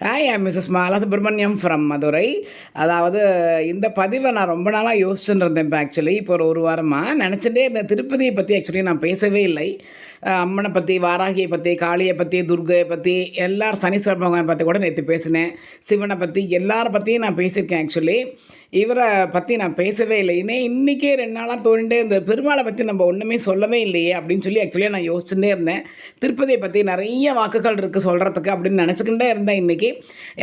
Hi I Mrs Mala Subramaniam from Madurai அதாவது இந்த பதிவை நான் ரொம்ப நாளாக யோசிச்சுட்டு இருந்தேன் இப்போ ஆக்சுவலி இப்போ ஒரு ஒரு வாரமாக நினச்சிட்டே இந்த திருப்பதியை பற்றி ஆக்சுவலி நான் பேசவே இல்லை. அம்மனை பற்றி வாராகியை பற்றி காளியை பற்றி துர்கையை பற்றி எல்லார் சனீஸ்வர பகவான் பற்றி கூட நேற்று பேசினேன். சிவனை பற்றி எல்லாரை பற்றியும் நான் பேசியிருக்கேன் ஆக்சுவலி இவரை பற்றி நான் பேசவே இல்லை. இன்னே இன்றைக்கே ரெண்டு நாளாக தோண்டிட்டு இந்த பெருமாளை பற்றி நம்ம ஒன்றுமே சொல்லவே இல்லையே அப்படின்னு சொல்லி ஆக்சுவலியாக நான் யோசிச்சுட்டே இருந்தேன். திருப்பதியை பற்றி நிறைய வாக்குகள் இருக்குது சொல்கிறதுக்கு அப்படின்னு நினச்சிக்கிட்டே இருந்தேன் இன்றைக்கி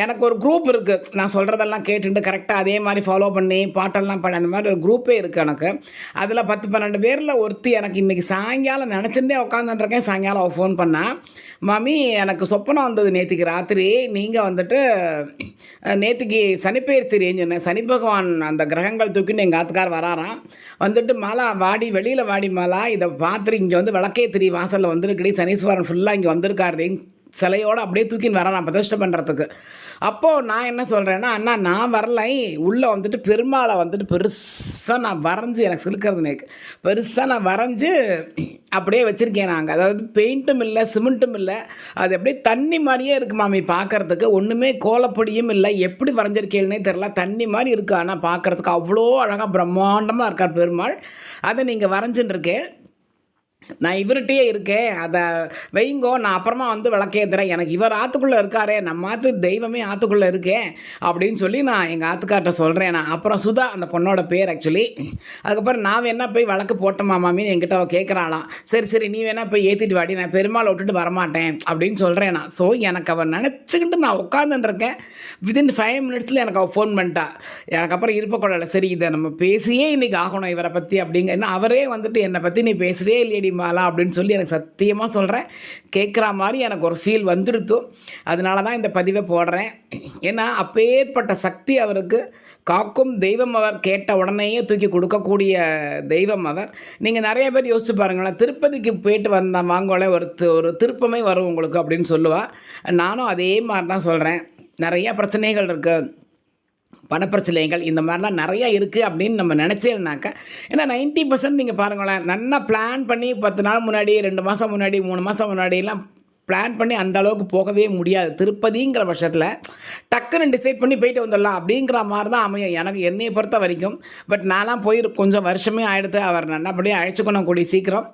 எனக்கு ஒரு குரூப் இருக்குது நான் சொல்கிறதெல்லாம் கேட்டுட்டு கரெக்டாக அதே மாதிரி ஃபாலோ பண்ணி பாட்டெல்லாம் பண்ண அந்த மாதிரி ஒரு குரூப்பே இருக்குது எனக்கு. அதில் பத்து பன்னெண்டு பேரில் ஒருத்தி எனக்கு இன்றைக்கி சாயங்காலம் நினச்சிட்டே உட்காந்துட்டுருக்கேன் சாயங்காலம் அவள் ஃபோன் பண்ணான் மாமி எனக்கு சொப்பனம் வந்தது நேற்றுக்கு ராத்திரி. நீங்கள் வந்துட்டு நேற்றுக்கு சனிப்பெயர்ச்சி சொன்னேன். சனி பகவான் அந்த கிரகங்கள் தூக்கின்னு எங்கள் ஆத்துக்கார் வராராம். வந்துட்டு மாலா வாடி வெளியில் வாடி மாலா. இதை பார்த்துட்டு இங்கே வந்து விளக்கே திரி வாசலில் வந்துருக்குடி. சனீஸ்வரன் ஃபுல்லாக இங்கே வந்திருக்காரு. சிலையோடு அப்படியே தூக்கின்னு வரேன் நான் பிரதிஷ்டை பண்ணுறதுக்கு அப்போது நான் என்ன சொல்கிறேன்னா அண்ணா நான் வரலை. உள்ளே வந்துட்டு பெருமாளை வந்துட்டு பெருசாக நான் வரைஞ்சி எனக்கு சிலுக்கிறது நேக்கு. பெருசாக நான் வரைஞ்சி அப்படியே வச்சுருக்கேன் நாங்கள் அதாவது பெயிண்ட்டும் இல்லை சிமெண்ட்டும் இல்லை. அது அப்படியே தண்ணி மாதிரியே இருக்குது மாமி பார்க்கறதுக்கு ஒன்றுமே கோலப்பொடியும் இல்லை. எப்படி வரைஞ்சிருக்கேன்னே தெரில தண்ணி மாதிரி இருக்குது ஆனால் பார்க்கறதுக்கு அவ்வளோ அழகாக பிரம்மாண்டமாக இருக்கார் பெருமாள். அதை நீங்கள் வரைஞ்சுட்டு இருக்கேன். நான் இவர்கிட்டயே இருக்கேன். அதை வைங்கோ நான் அப்புறமா வந்து விளக்கேத்துறேன். எனக்கு இவர் ஆற்றுக்குள்ளே இருக்காரே நம்ம ஆற்று தெய்வமே ஆற்றுக்குள்ளே இருக்கேன் அப்படின்னு சொல்லி நான் எங்கள் ஆத்துக்கார்ட்ட சொல்கிறேன் நான் அப்புறம் சுதா அந்த பொண்ணோட பேர் ஆக்சுவலி அதுக்கப்புறம் நான் வேணா போய் வழக்கு போட்டோமா மாமின்னு என்கிட்ட அவள் கேட்குறாளாம் சரி சரி நீ வேணா போய் ஏற்றிட்டு வாடி நான் பெருமாளை விட்டுட்டு வரமாட்டேன் அப்படின்னு சொல்கிறேன் நான். ஸோ எனக்கு அவள் நினச்சிக்கிட்டு நான் உட்காந்துருக்கேன் வித்தின் ஃபைவ் மினிட்ஸில் எனக்கு அவள் ஃபோன் பண்ணிட்டா. எனக்கு அப்புறம் இருப்பக்கூடாது சரி இதை நம்ம பேசியே இன்றைக்கி ஆகணும் இவரை பற்றி அப்படிங்க. ஏன்னா அவரே வந்துட்டு என்னை பற்றி நீ பேசுதே இல்லையடி மாலா அப்படின்னு சொல்லி எனக்கு சத்தியமாக சொல்கிறேன் கேட்குற மாதிரி எனக்கு ஒரு ஃபீல் வந்துடுத்து அதனால தான் இந்த பதிவை போடுறேன். ஏன்னா அப்பேற்பட்ட சக்தி அவருக்கு காக்கும் தெய்வம் அவர் கேட்ட உடனேயே தூக்கி கொடுக்கக்கூடிய தெய்வம் அவர். நீங்கள் நிறைய பேர் யோசிச்சு பாருங்களேன் திருப்பதிக்கு போயிட்டு வந்தால் வாங்கோல ஒரு ஒரு திருப்பமே வரும் உங்களுக்கு அப்படின்னு சொல்லுவா. நானும் அதே மாதிரி தான் சொல்கிறேன் நிறைய பிரச்சனைகள் இருக்குது பணப்பிரச்சனைகள் இந்த மாதிரிலாம் நிறையா இருக்குது அப்படின்னு நம்ம நினச்சேன்னாக்கா ஏன்னா நைன்ட்டி பர்சன்ட் நீங்கள் பாருங்களேன் நல்லா பிளான் பண்ணி பத்து நாள் முன்னாடி ரெண்டு மாதம் முன்னாடி மூணு மாதம் முன்னாடிலாம் பிளான் பண்ணி அந்த அளவுக்கு போகவே முடியாது. திருப்பதிங்கிற பட்சத்தில் டக்குன்னு டிசைட் பண்ணி போயிட்டு வந்துடலாம் அப்படிங்கிற மாதிரி தான் அமையும். எனக்கு என்னையை பொறுத்த வரைக்கும். பட் நான்லாம் போய் கொஞ்சம் வருஷமே ஆகிடுது அவர் நல்லபடியாக அழைச்சிக்கணும் கூடிய சீக்கிரம்.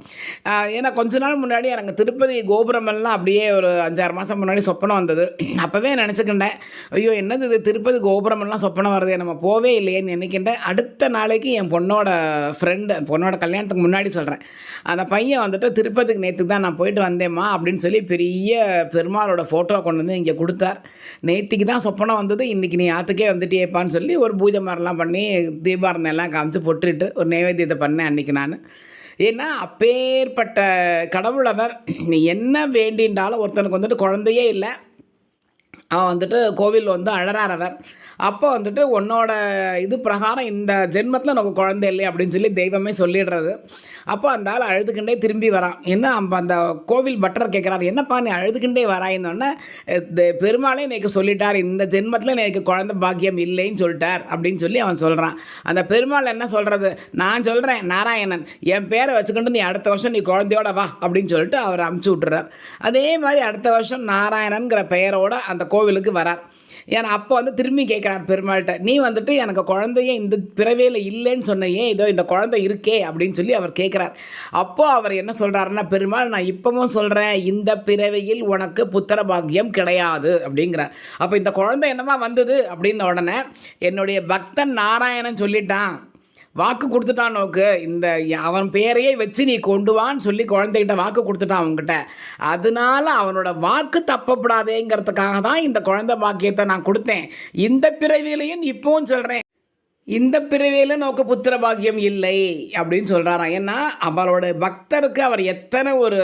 ஏன்னா கொஞ்ச நாள் முன்னாடி எனக்கு திருப்பதி கோபுரமெல்லாம் அப்படியே ஒரு அஞ்சாறு மாதம் முன்னாடி சொப்பனம் வந்தது. அப்போவே நினச்சிக்கிட்டேன் ஐயோ என்னது இது? திருப்பதி கோபுரமெல்லாம் சொப்பனம் வருது. நம்ம போவே இல்லையேன்னு நினைக்கின்றேன் அடுத்த நாளைக்கு என் பொண்ணோட ஃப்ரெண்டு பொண்ணோட கல்யாணத்துக்கு முன்னாடி சொல்கிறேன் அந்த பையன் வந்துட்டு திருப்பதிக்கு நேற்று தான் நான் போயிட்டு வந்தேம்மா அப்படின்னு சொல்லி பெரிய பெருமாளோட ஃபோட்டோ கொண்டு வந்து இங்கே கொடுத்தார். நேற்றுக்கு தான் சொப்பனம் வந்தது இன்றைக்கி நீ ஆற்றுக்கே வந்துட்டியேப்பான்னு சொல்லி ஒரு பூஜை மாதிரிலாம் பண்ணி தீபாரணம் எல்லாம் காமிச்சு பொட்டுட்டு ஒரு நைவேத்தியத்தை பண்ணேன் அன்றைக்கி நான். ஏன்னா அப்பேற்பட்ட கடவுளவர் நீ என்ன வேண்டின்றாலும் ஒருத்தனுக்கு வந்துட்டு குழந்தையே இல்லை. அவன் வந்துட்டு கோவில் வந்து அழறார் அவர் அப்போ வந்துட்டு உன்னோட இது பிரகாரம் இந்த ஜென்மத்தில் நமக்கு குழந்தை இல்லை அப்படின்னு சொல்லி தெய்வமே சொல்லிடுறது. அப்போ அந்த ஆள் அழுதுகிண்டே திரும்பி வரான். என்ன அப்ப அந்த கோவில் பட்டர் கேட்குறாரு என்னப்பா நீ அழுதுகிண்டே வராயின்னொன்னே பெருமாளே எனக்கு சொல்லிட்டார் இந்த ஜென்மத்தில் எனக்கு குழந்தை பாக்கியம் இல்லைன்னு சொல்லிட்டார் அப்படின்னு சொல்லி அவன் சொல்கிறான் அந்த பெருமாள் என்ன சொல்கிறது நான் சொல்கிறேன் நாராயணன் என் பேரை வச்சுக்கிட்டு நீ அடுத்த வருஷம் நீ குழந்தையோட வா அப்படின்னு சொல்லிட்டு அவர் அமுச்சு விட்டுறார். அதே மாதிரி அடுத்த வருஷம் நாராயணன்கிற பெயரோட அந்த கோ கோவிலுக்கு வரார். ஏன்னா அப்போ வந்து திரும்பி கேட்குறார் பெருமாள்கிட்ட நீ வந்துட்டு எனக்கு குழந்தையே இந்த பிறவியில் இல்லைன்னு சொன்னையே இதோ இந்த குழந்தை இருக்கே? அப்படின்னு சொல்லி அவர் கேட்குறார். அப்போது அவர் என்ன சொல்கிறாருன்னா பெருமாள் நான் இப்போவும் சொல்கிறேன் இந்த பிறவியில் உனக்கு புத்திர பாக்கியம் கிடையாது அப்படிங்கிறார். அப்போ இந்த குழந்தை என்னமா வந்தது அப்படின்ன உடனே என்னுடைய பக்தன் நாராயணன் சொல்லிட்டான் வாக்கு கொடுத்துட்டான் நோக்கு. இந்த அவன் பேரையே வச்சு நீ கொண்டு வான்னு சொல்லி குழந்தைகிட்ட வாக்கு கொடுத்துட்டான் அவன்கிட்ட. அதனால அவனோட வாக்கு தப்பப்படாதேங்கிறதுக்காக தான் இந்த குழந்தை பாக்கியத்தை நான் கொடுத்தேன். இந்த பிறவிலையும் இப்போவும் சொல்கிறேன் இந்த பிறவியில் நோக்க புத்திர பாக்கியம் இல்லை அப்படின்னு சொல்கிறாராம் ஏன்னா அவளோட பக்தருக்கு அவர் எத்தனை ஒரு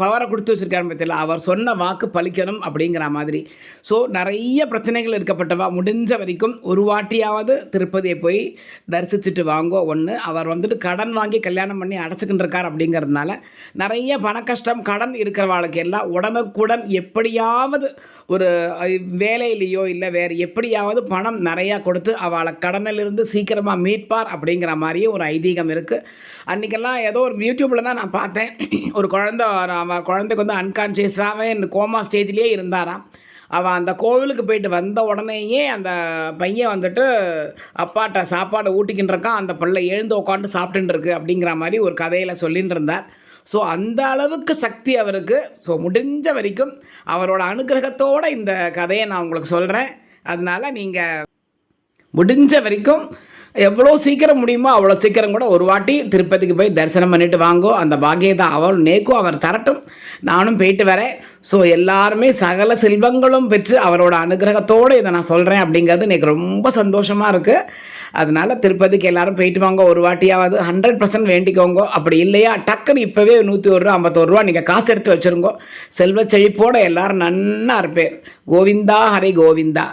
பவரை கொடுத்து வச்சுருக்காருன்னு பற்றியில் அவர் சொன்ன வாக்கு பலிக்கணும் அப்படிங்கிற மாதிரி. ஸோ நிறைய பிரச்சனைகள் இருக்கப்பட்டவா? முடிஞ்ச வரைக்கும் ஒரு வாட்டியாவது திருப்பதியை போய் தரிசிச்சுட்டு வாங்கோ. ஒன்று அவர் வந்துட்டு கடன் வாங்கி கல்யாணம் பண்ணி அடைச்சிக்கிட்டு இருக்கார் அப்படிங்கிறதுனால நிறைய பண கஷ்டம் கடன் இருக்கிறவாளுக்கு எல்லாம் உடனுக்குடன் எப்படியாவது ஒரு வேலையிலேயோ இல்லை வேறு எப்படியாவது பணம் நிறையா கொடுத்து அவளை கடனில் இருந்து சீக்கிரமாக மீட்பார் அப்படிங்கிற மாதிரியே ஒரு ஐதீகம் இருக்குது அன்றைக்கெல்லாம் ஏதோ ஒரு யூடியூப்பில் தான் நான் பார்த்தேன். ஒரு குழந்த அவன் குழந்தைக்கு வந்து அன்கான்ஷியஸாகவே இந்த கோமா ஸ்டேஜ்லேயே இருந்தாராம். அவன் அந்த கோவிலுக்கு போயிட்டு வந்த உடனேயே அந்த பையன் வந்துட்டு அப்பாட்ட சாப்பாடை ஊட்டிக்கின்னு அந்த பிள்ளை எழுந்து உட்காந்து சாப்பிட்டுருக்கு அப்படிங்கிற மாதிரி ஒரு கதையில் சொல்லின்னு இருந்தார். ஸோ அந்த அளவுக்கு சக்தி அவருக்கு. ஸோ முடிஞ்ச வரைக்கும் அவரோட அனுகிரகத்தோடு இந்த கதையை நான் உங்களுக்கு சொல்கிறேன் அதனால் நீங்கள் முடிஞ்ச வரைக்கும் எவ்வளோ சீக்கிரம் முடியுமோ அவ்வளோ சீக்கிரம் கூட ஒரு வாட்டி திருப்பதிக்கு போய் தரிசனம் பண்ணிட்டு வாங்கோ. அந்த பாக்கியத்தை அவள் நேக்கும் அவர் தரட்டும். நானும் போயிட்டு வரேன். ஸோ எல்லாருமே சகல செல்வங்களும் பெற்று அவரோட அனுகிரகத்தோடு இதை நான் சொல்கிறேன் அப்படிங்கிறது எனக்கு ரொம்ப சந்தோஷமாக இருக்குது அதனால திருப்பதிக்கு எல்லாரும் போயிட்டு வாங்க. ஒரு வாட்டியாவது ஹண்ட்ரட் பர்சன்ட் வேண்டிக்கோங்க. அப்படி இல்லையா? டக்குன்னு இப்போவே நூற்றி ஒரு ரூபா ஐம்பத்தோரு ரூபா நீங்கள் காசு எடுத்து வச்சுருங்கோ. செல்வ செழிப்போடு எல்லோரும் நன்னா இருப்பேர் கோவிந்தா ஹரி கோவிந்தா.